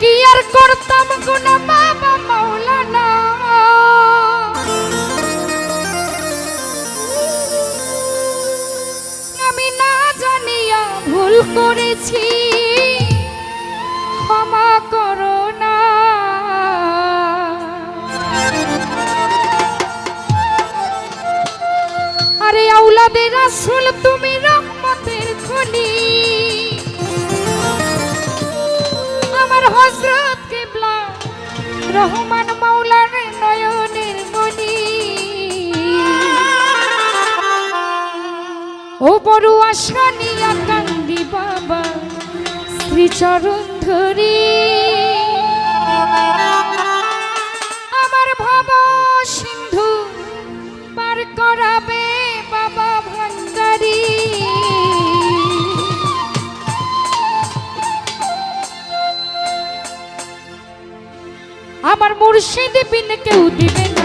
কি আর করতাম বাবা আমি না জানিয়া ভুল করেছি, ক্ষমা করো না। আরে তুমি রহমতের খুলি হুজুর হজরত কেবলা রহমান মাওলার নয়নের মনি ও বড় বাবা শ্রীচরণ ধরী। মুর্শিদ বিন কেউ দিবে না